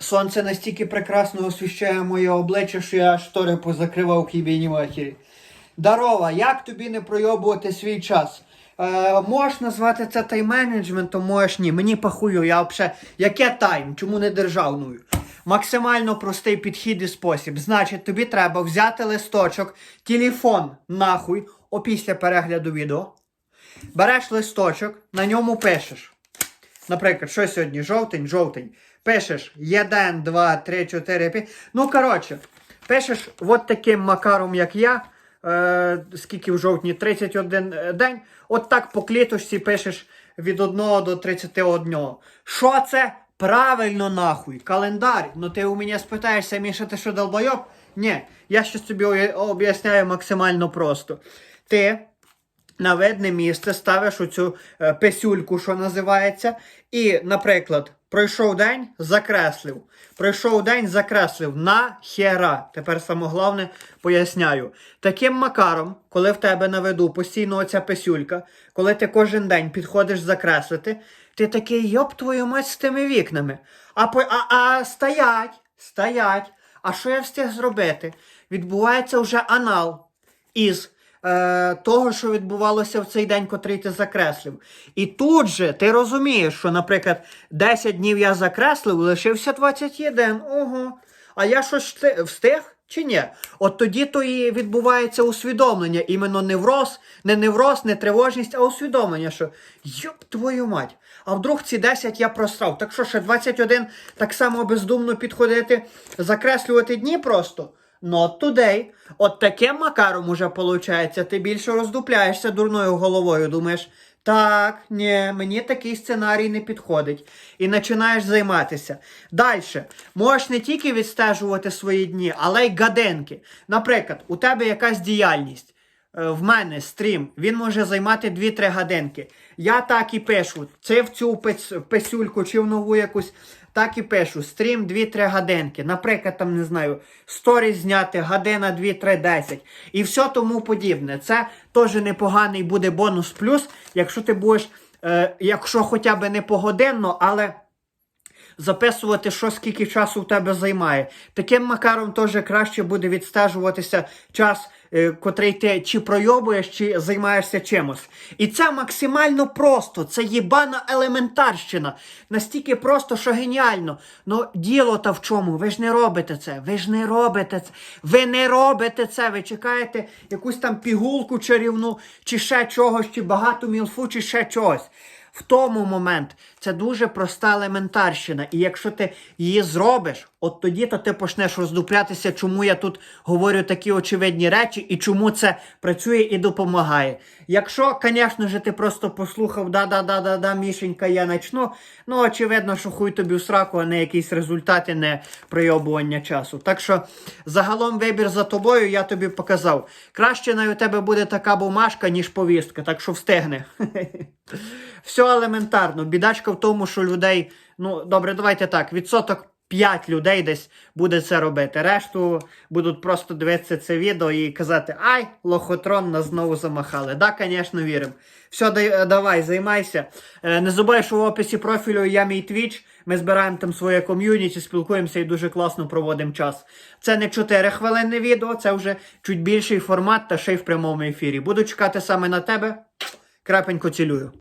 Сонце настільки прекрасно освіщає моє обличчя, що я штори позакривав к їбійній матері. Дарова, як тобі не пройобувати свій час? Е, можеш назвати це тайм-менеджментом, можеш ні. Мені пахую, я взагалі. Яке тайм? Чому не державною? Максимально простий підхід і спосіб. Значить, тобі треба взяти листочок, телефон нахуй, опісля перегляду відео. Береш листочок, на ньому пишеш. Наприклад, що сьогодні? Жовтень, жовтень. Пишеш 1, 2, 3, 4, 5. Ну, коротше, пишеш от таким макаром, як я. Е, скільки в жовтні? 31 день. От так по кліточці пишеш від 1 до 31. Що це? Правильно нахуй. Календар. Ну ти у мене спитаєшся, Міша, ти що долбойоб? Ні, я щось тобі об'ясняю максимально просто. Ти на видне місце ставиш оцю е, писюльку, що називається, і, наприклад, пройшов день, закреслив. Пройшов день, закреслив. Нахера. Тепер саме головне поясняю. Таким макаром, коли в тебе на виду постійно оця писюлька, коли ти кожен день підходиш закреслити, ти такий йоп твою мать з тими вікнами. А, а, а стоять, стоять. А що я встиг зробити? Відбувається вже анал із е, того, що відбувалося в цей день, котрий ти закреслив. І тут же ти розумієш, що, наприклад, 10 днів я закреслив, лишився 21. Ого. А я щось встиг- чи ні? От тоді то і відбувається усвідомлення. Іменно невроз, не невроз, не тривожність, а усвідомлення, що йоп твою мать. А вдруг ці 10 я просрав. Так що ще 21 так само бездумно підходити, закреслювати дні просто. Not today. От таким макаром уже виходить, ти більше роздупляєшся дурною головою, думаєш, так, ні, мені такий сценарій не підходить. І починаєш займатися. Далі, можеш не тільки відстежувати свої дні, але й гаденки. Наприклад, у тебе якась діяльність. Е, В мене стрім, він може займати 2-3 годинки. Я так і пишу, чи в цю пис- писюльку, чи в нову якусь, так і пишу. Стрім 2-3 годинки. Наприклад, там не знаю, сторіс зняти, година 2-3, 10. І все тому подібне. Це теж непоганий буде бонус плюс, якщо ти будеш, е, якщо хоча б не погодинно, але записувати, що скільки часу в тебе займає. Таким макаром теж краще буде відстежуватися час, е, котрий ти чи пройобуєш, чи займаєшся чимось. І це максимально просто. Це єбана елементарщина. Настільки просто, що геніально. Ну, діло та в чому? Ви ж не робите це. Ви ж не робите це. Ви не робите це. Ви чекаєте якусь там пігулку чарівну, чи ще чогось, чи багату мілфу, чи ще чогось. В тому момент це дуже проста елементарщина. І якщо ти її зробиш, от тоді то ти почнеш роздуплятися, чому я тут говорю такі очевидні речі і чому це працює і допомагає. Якщо, звісно ж, ти просто послухав да-да-да-да-да, Мішенька, я начну, ну очевидно, що хуй тобі в сраку, а не якісь результати, не прийобування часу. Так що загалом вибір за тобою я тобі показав. Краще навіть у тебе буде така бумажка, ніж повістка, так що встигне. Все елементарно. Бідачка в тому, що людей, ну добре, давайте так, відсоток 5 людей десь буде це робити. Решту будуть просто дивитися це відео і казати, ай, лохотрон нас знову замахали. Да, звісно, віримо. Все, давай, займайся. Е, Не забувай, що в описі профілю я мій твіч. Ми збираємо там своє ком'юніті, спілкуємося і дуже класно проводимо час. Це не 4 хвилини відео, це вже чуть більший формат та ще й в прямому ефірі. Буду чекати саме на тебе. Крапенько цілюю.